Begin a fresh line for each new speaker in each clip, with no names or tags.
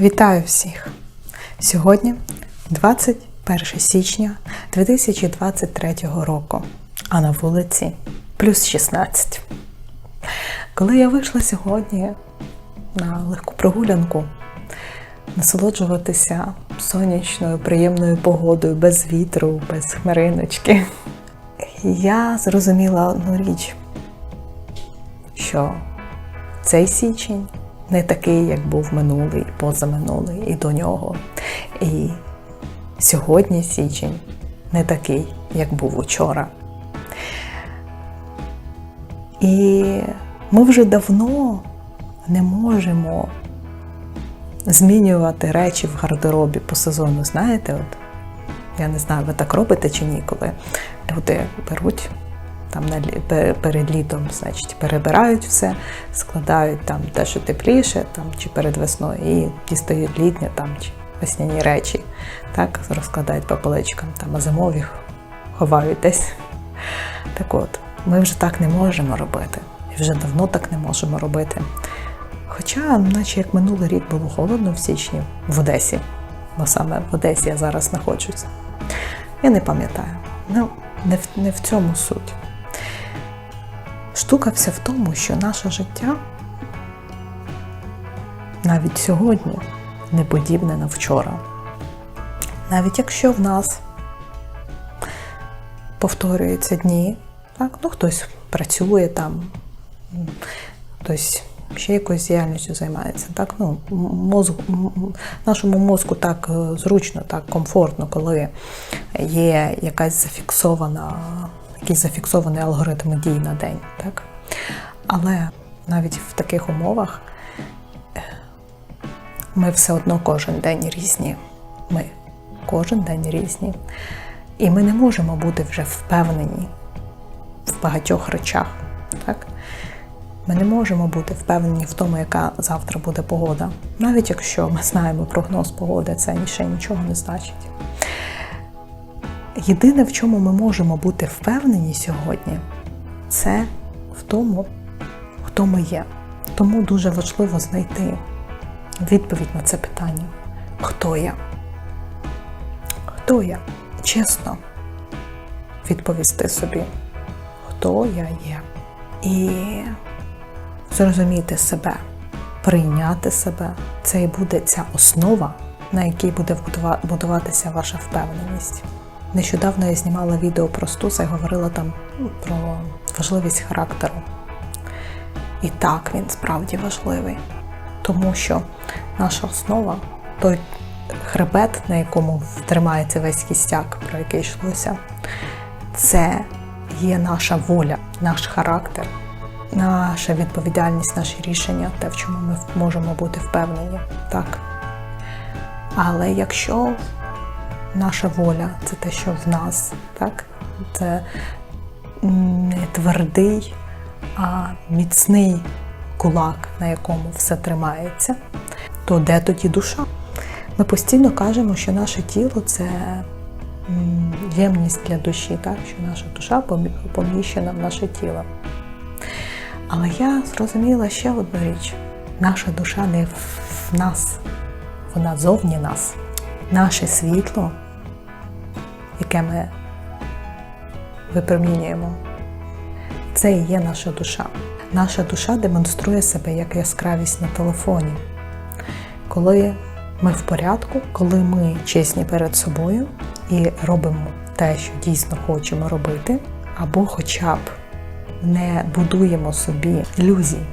Вітаю всіх! Сьогодні 21 січня 2023 року, а на вулиці плюс 16. Коли я вийшла сьогодні на легку прогулянку, насолоджуватися сонячною, приємною погодою, без вітру, без хмариночки, я зрозуміла одну річ, що цей січень не такий, як був минулий, позаминулий і до нього. І сьогодні січень не такий, як був учора. І ми вже давно не можемо змінювати речі в гардеробі по сезону. Знаєте, от я не знаю, ви так робите чи ні, коли люди беруть там на перед літом, значить, перебирають все, складають там те, що тепліше, там чи перед весною, і дістають літнє там чи весняні речі, так розкладають по поличкам, там а зимові ховають десь. Так от, ми вже так не можемо робити. І вже давно так не можемо робити. Хоча, наче як минулий рік було холодно в січні в Одесі, бо саме в Одесі я зараз знаходжуся. Я не пам'ятаю. Ну, не в, не в цьому суть. Штука вся в тому, що наше життя навіть сьогодні не подібне на вчора. Навіть якщо в нас повторюються дні, так, ну хтось працює там, хтось ще якоюсь діяльністю займається. Так, ну, мозг, нашому мозку так е, зручно, так комфортно, коли є якась зафіксована, якийсь зафіксований алгоритм дій на день. Так? Але навіть в таких умовах е, ми все одно кожен день різні. Ми кожен день різні. І ми не можемо бути вже впевнені в багатьох речах. Так? Ми не можемо бути впевнені в тому, яка завтра буде погода. Навіть якщо ми знаємо прогноз погоди, це ще нічого не значить. Єдине, в чому ми можемо бути впевнені сьогодні, це в тому, хто ми є. Тому дуже важливо знайти відповідь на це питання: хто я? Хто я? Чесно відповісти собі, хто я є. І зрозуміти себе, прийняти себе. Це і буде ця основа, на якій буде будуватися ваша впевненість. Нещодавно я знімала відео про стуса і говорила там ну, про важливість характеру. І так, він справді важливий, тому що наша основа, той хребет, на якому тримається весь кістяк, про який йшлося, це є наша воля, наш характер, наша відповідальність, наші рішення, те, в чому ми можемо бути впевнені. Так. Але якщо наша воля це те, що в нас, так? це не твердий, а міцний кулак, на якому все тримається, то де тоді душа? Ми постійно кажемо, що наше тіло це ємність для душі, так? що наша душа поміщена в наше тіло. Але я зрозуміла ще одну річ: наша душа не в нас, вона зовні нас. Наше світло, яке ми випромінюємо, це і є наша душа. Наша душа демонструє себе як яскравість на телефоні. Коли ми в порядку, коли ми чесні перед собою і робимо те, що дійсно хочемо робити, або хоча б не будуємо собі ілюзій.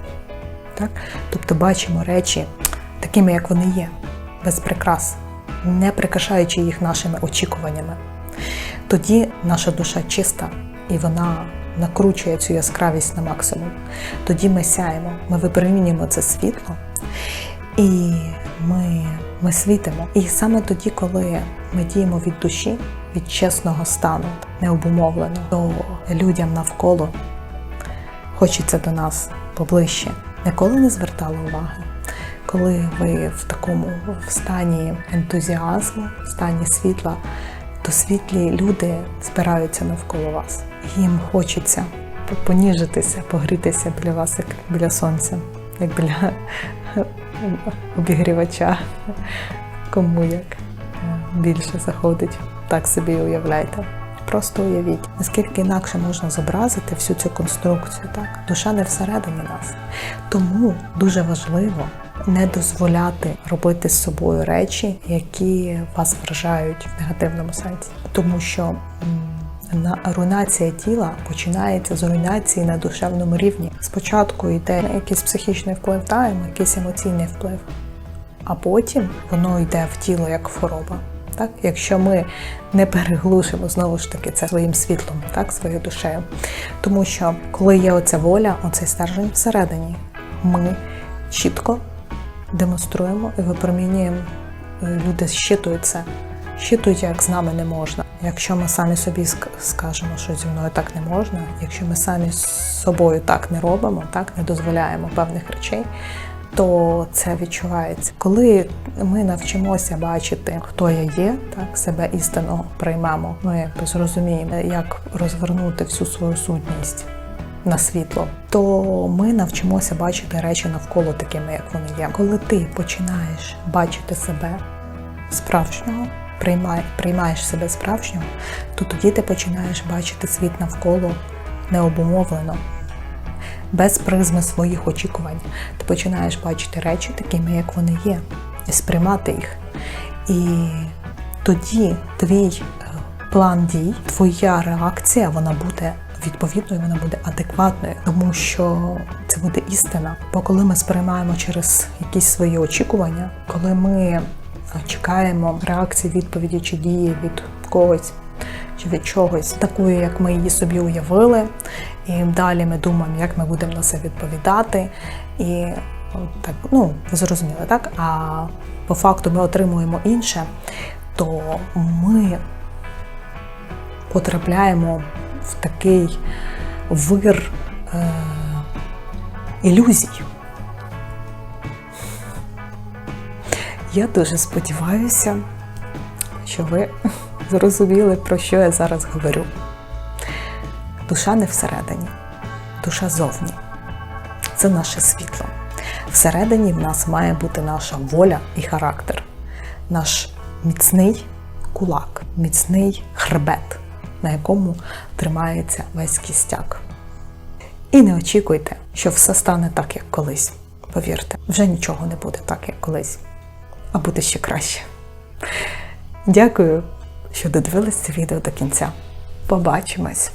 Так? Тобто бачимо речі такими, як вони є, без прикрас, не прикрашаючи їх нашими очікуваннями. Тоді наша душа чиста і вона накручує цю яскравість на максимум. Тоді ми сяємо, ми випромінюємо це світло і ми, ми світимо. І саме тоді, коли ми діємо від душі, від чесного стану, необумовлено, то людям навколо хочеться до нас поближче. Ніколи не звертали уваги, коли ви в такому в стані ентузіазму, в стані світла, то світлі люди збираються навколо вас. Їм хочеться поніжитися, погрітися біля вас, як біля сонця, як біля обігрівача. Кому як е, більше заходить, так собі уявляйте. Просто уявіть, наскільки інакше можна зобразити всю цю конструкцію. Так? Душа не всередині нас. Тому дуже важливо не дозволяти робити з собою речі, які вас вражають в негативному сенсі. Тому що на руйнація тіла починається з руйнації на душевному рівні. Спочатку йде якийсь психічний вплив, та якийсь емоційний вплив, а потім воно йде в тіло як хвороба. Так, якщо ми не переглушимо знову ж таки це своїм світлом, так, своєю душею. Тому що коли є оця воля, оцей стержень всередині, ми чітко демонструємо і випромінюємо. Е, Люди щитують це, щитують, як з нами не можна. Якщо ми самі собі скажемо, що зі мною так не можна, якщо ми самі з собою так не робимо, так не дозволяємо певних речей, то це відчувається. Коли ми навчимося бачити, хто я є, так себе істинно приймемо, ми якби зрозуміємо, як розвернути всю свою сутність на світло, то ми навчимося бачити речі навколо такими, як вони є. Коли ти починаєш бачити себе справжнього, приймаєш себе справжнього, то тоді ти починаєш бачити світ навколо необумовлено, без призми своїх очікувань. Ти починаєш бачити речі такими, як вони є, і сприймати їх. І тоді твій е, план дій, твоя реакція, вона буде відповідною, вона буде адекватною, тому що це буде істина. Бо коли ми сприймаємо через якісь свої очікування, коли ми е, чекаємо реакції, відповіді чи дії від когось чи від чогось, такою, як ми її собі уявили, і далі ми думаємо, як ми будемо на це відповідати. І так, ну, ви зрозуміли, так? А по факту ми отримуємо інше, то ми потрапляємо в такий вир е, ілюзій. Я дуже сподіваюся, що ви зрозуміли, про що я зараз говорю. Душа не всередині, душа зовні. Це наше світло. Всередині в нас має бути наша воля і характер, наш міцний кулак, міцний хребет, на якому тримається весь кістяк. І не очікуйте, що все стане так, як колись. Повірте, вже нічого не буде так, як колись, а буде ще краще. Дякую, що додивились це відео до кінця. Побачимось!